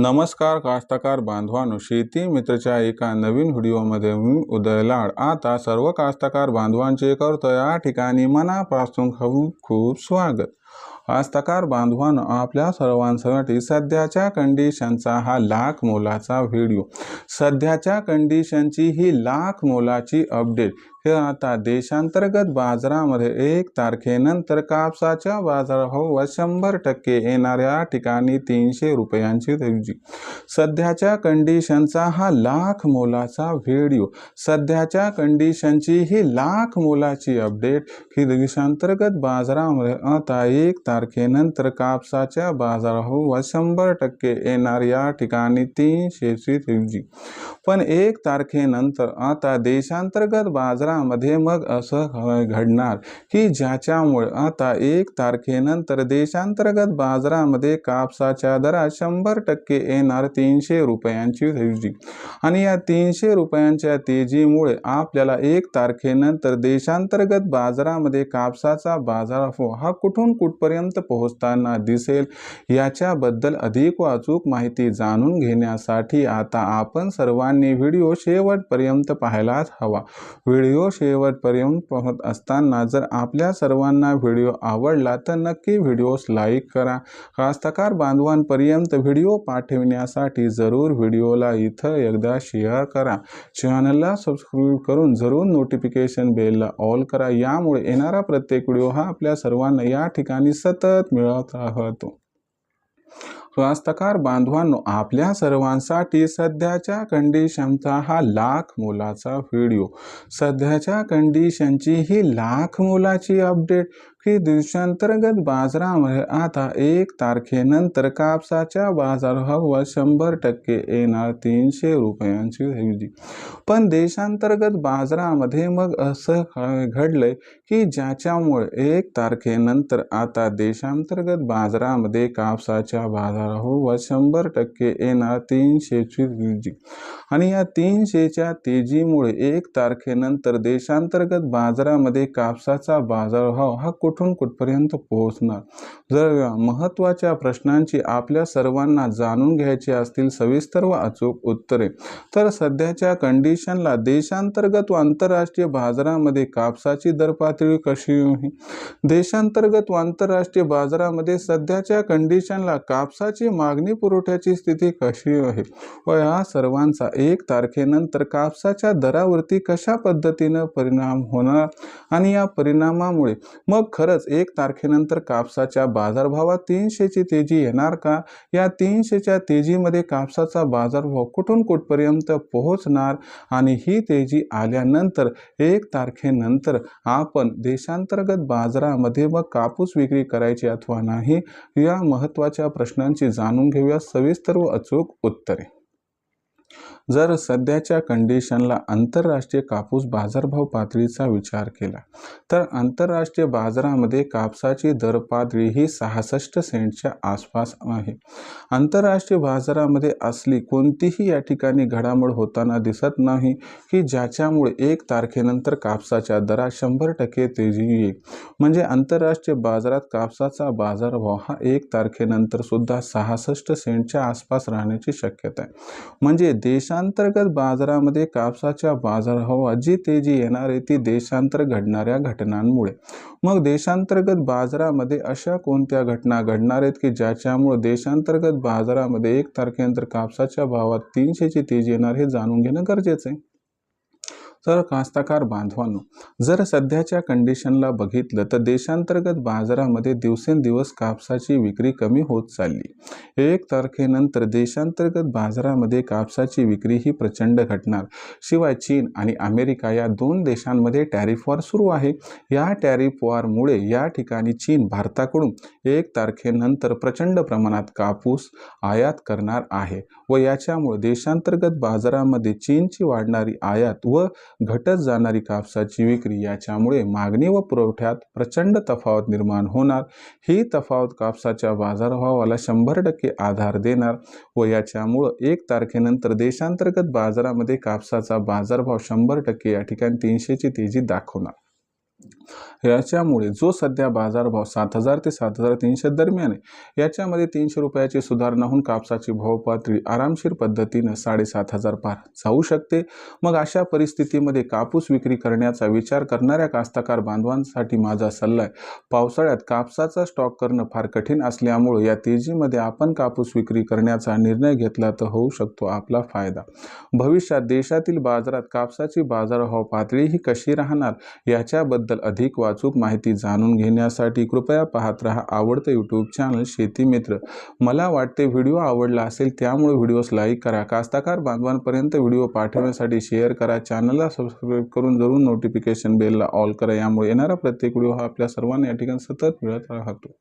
नमस्कार कास्तकार बांधवानो. शेती मित्रच्या एका नवीन व्हिडिओमध्ये मी उदय लाड. आता सर्व कास्तकार बांधवांचे करतो या ठिकाणी मनापासून खूप खूप स्वागत. कास्तकार बांधवांनो आपल्या सर्वांसाठी सध्याच्या कंडिशनचा हा लाख मोलाचा व्हिडिओ. सध्याच्या कंडिशनची ही लाख मोलाची अपडेट आता देशांतर्गत बाजारामध्ये एक तारखेनंतर कापसाच्या बाजारभाव शंभर टक्के येणाऱ्या ठिकाणी तीनशे रुपयांची तेजी सध्याच्या कंडिशनचा हा लाख मोलाचा व्हिडिओ सध्याच्या कंडिशनची ही लाख मोलाची अपडेट ही देशांतर्गत बाजारामध्ये आता एक तारखेनंतर कापसाच्या बाजारभाव शंभर टक्के येणार या ठिकाणी तीनशेची तेजी पण एक तारखेनंतर आता देशांतर्गत बाजारा देशामध्ये मग असं घडणार. की ज्याच्यामुळे आता एक तारखेनंतर देशांतर्गत बाजारामध्ये कापसाच्या दरात शंभर टक्के येणार तीनशे रुपयांची तेजी आणि या तीनशे रुपयांच्या तेजीमुळे आपल्याला एक तारखेनंतर देशांतर्गत बाजारामध्ये कापसाचा बाजारभाव हा कुठून कुठपर्यंत पोहोचताना दिसेल याच्याबद्दल अधिक वाचूक माहिती जाणून घेण्यासाठी आता आपण सर्वांनी व्हिडिओ शेवटपर्यंत पाहायलाच हवा. व्हिडिओ शेवटपर्यंत पाहत असताना जर आपल्या सर्वांना व्हिडिओ आवडला तर नक्की व्हिडिओस लाईक करा. कास्तकार बांधवांपर्यंत व्हिडिओ पाठविण्यासाठी जरूर व्हिडिओला इथं एकदा शेअर करा. चॅनलला सबस्क्राईब करून जरूर नोटिफिकेशन बेलला ऑल करा. यामुळे येणारा प्रत्येक व्हिडिओ हा आपल्या सर्वांना या ठिकाणी सतत मिळत राहतो. कास्तकार बांधवांनो आपल्या सर्वांसाठी सध्याच्या कंडिशनचा हा लाख मोलाचा व्हिडिओ सध्याच्या कंडिशनची ही लाख मोलाची अपडेट की देशांतर्गत बाजारामध्ये आता एक तारखेनंतर कापसाच्या बाजारभाव शंभर टक्के येणार तीनशे रुपयांची खरेदी. पण देशांतर्गत बाजारामध्ये मग असं घडलंय की ज्याच्यामुळे एक तारखेनंतर आता देशांतर्गत बाजारामध्ये कापसाच्या बाजारभाव शंभर टक्के येणार तीनशेची तेजी आणि या तीनशेच्या तेजीमुळे एक तारखेनंतर देशांतर्गत बाजारामध्ये कापसाचा बाजारभाव हा कुठून कुठपर्यंत पोहोचणार? जर महत्त्वाच्या प्रश्नांची आपल्या सर्वांना जाणून घ्यायची असतील सविस्तर व अचूक उत्तरे तर सध्याच्या कंडिशनला देशांतर्गत व आंतरराष्ट्रीय बाजारामध्ये कापसाची दर पातळी कशी देशांतर्गत व आंतरराष्ट्रीय बाजारामध्ये सध्याच्या कंडिशनला कापसाची मागणी पुरवठ्याची स्थिती कशी आहे? व या सर्वांचा एक तारखेनंतर कापसाच्या दरावरती कशा पद्धतीनं परिणाम होणार? आणि या परिणामामुळे मग खरंच एक तारखेनंतर कापसाच्या बाजारभावात तीनशेची तेजी येणार का? या तीनशेच्या तेजीमध्ये कापसाचा बाजारभाव कुठून कुठपर्यंत पोहोचणार? आणि ही तेजी आल्यानंतर एक तारखेनंतर आपण देशांतर्गत बाजारामध्ये मग कापूस विक्री करायची अथवा नाही या महत्त्वाच्या प्रश्नांची जाणून घेऊया सविस्तर व अचूक उत्तरे. जर सध्याच्या कंडिशनला आंतरराष्ट्रीय कापूस बाजारभाव पातळीचा विचार केला तर आंतरराष्ट्रीय बाजारामध्ये कापसाची दर पातळी ही सहासष्ट सेंटच्या आसपास आहे. आंतरराष्ट्रीय बाजारामध्ये असली कोणतीही या ठिकाणी घडामोड होताना दिसत नाही की ज्याच्यामुळे एक तारखेनंतर कापसाच्या दरात शंभर टक्के तेजी येईल. म्हणजे आंतरराष्ट्रीय बाजारात कापसाचा बाजारभाव हा एक तारखेनंतर सुद्धा सहासष्ट सेंटच्या आसपास राहण्याची शक्यता आहे. म्हणजे देशात देशांतर्गत बाजारामध्ये कापसाच्या बाजारभावात जी तेजी येणार आहे ती देशांतर घडणाऱ्या घटनांमुळे. मग देशांतर्गत बाजारामध्ये अशा कोणत्या घटना घडणार आहेत की ज्याच्यामुळे देशांतर्गत बाजारामध्ये एक तारखेनंतर कापसाच्या भावात तीनशेची तेजी येणार हे जाणून घेणं गरजेचं आहे? तर कास्तकार बांधवांनो जर सध्याच्या कंडिशनला बघितलं तर देशांतर्गत बाजारामध्ये दिवसेंदिवस कापसाची विक्री कमी होत चालली. एक तारखेनंतर देशांतर्गत बाजारामध्ये कापसाची विक्री ही प्रचंड घटणार. शिवाय चीन आणि अमेरिका या दोन देशांमध्ये टॅरिफ वॉर सुरू आहे. या टॅरिफ वॉरमुळे या ठिकाणी चीन भारताकडून एक तारखेनंतर प्रचंड प्रमाणात कापूस आयात करणार आहे व याच्यामुळे देशांतर्गत बाजारामध्ये चीनची वाढणारी आयात व घटत जाणारी कापसाची विक्री याच्यामुळे मागणी व पुरवठ्यात प्रचंड तफावत निर्माण होणार. ही तफावत कापसाच्या बाजारभावाला शंभर टक्के आधार देणार व याच्यामुळं एक तारखेनंतर देशांतर्गत बाजारामध्ये कापसाचा बाजारभाव शंभर टक्के या ठिकाणी तीनशेची तेजी दाखवणार. याच्यामुळे जो सध्या बाजारभाव सात हजार ते सात हजार तीनशे दरम्यान आहे याच्यामध्ये तीनशे रुपयाची सुधारणा होऊन कापसाची भावपातळी आरामशीर पद्धतीनं साडेसात हजार पार जाऊ शकते. मग अशा परिस्थितीमध्ये कापूस विक्री करण्याचा विचार करणाऱ्या कास्तकार बांधवांसाठी माझा सल्ला आहे पावसाळ्यात कापसाचा स्टॉक करणं फार कठीण असल्यामुळं या तेजीमध्ये आपण कापूस विक्री करण्याचा निर्णय घेतला तर होऊ शकतो आपला फायदा. भविष्यात देशातील बाजारात कापसाची बाजारभाव पातळी ही कशी राहणार याच्याबद्दल अधिक वाचूक माहिती जाणून घेण्यासाठी कृपया पाहत रहा आवडतं यूट्यूब चॅनल शेती मित्र. मला वाटते व्हिडिओ आवडला असेल त्यामुळे व्हिडिओस लाईक करा. कास्ताकार बांधवांपर्यंत व्हिडिओ पाठवण्यासाठी शेअर करा. चॅनलला सबस्क्राईब करून जरूर नोटिफिकेशन बेलला ऑल करा. यामुळे येणारा प्रत्येक व्हिडिओ हा आपल्या सर्वांना या ठिकाणी सतत मिळत राहतो.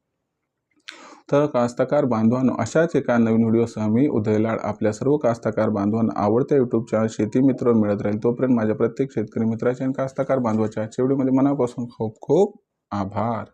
तर कास्तकार बांधवांनो अशाच एका नवीन व्हिडिओसह मी उदयलाड आपल्या सर्व कास्तकार बांधवांना आवडत्या यूट्यूब चॅनल शेती मित्र मिळत राहील. तोपर्यंत माझ्या प्रत्येक शेतकरी मित्राच्या आणि कास्तकार बांधवाच्या आजच्या व्हिडिओमध्ये मनापासून खूप खूप आभार.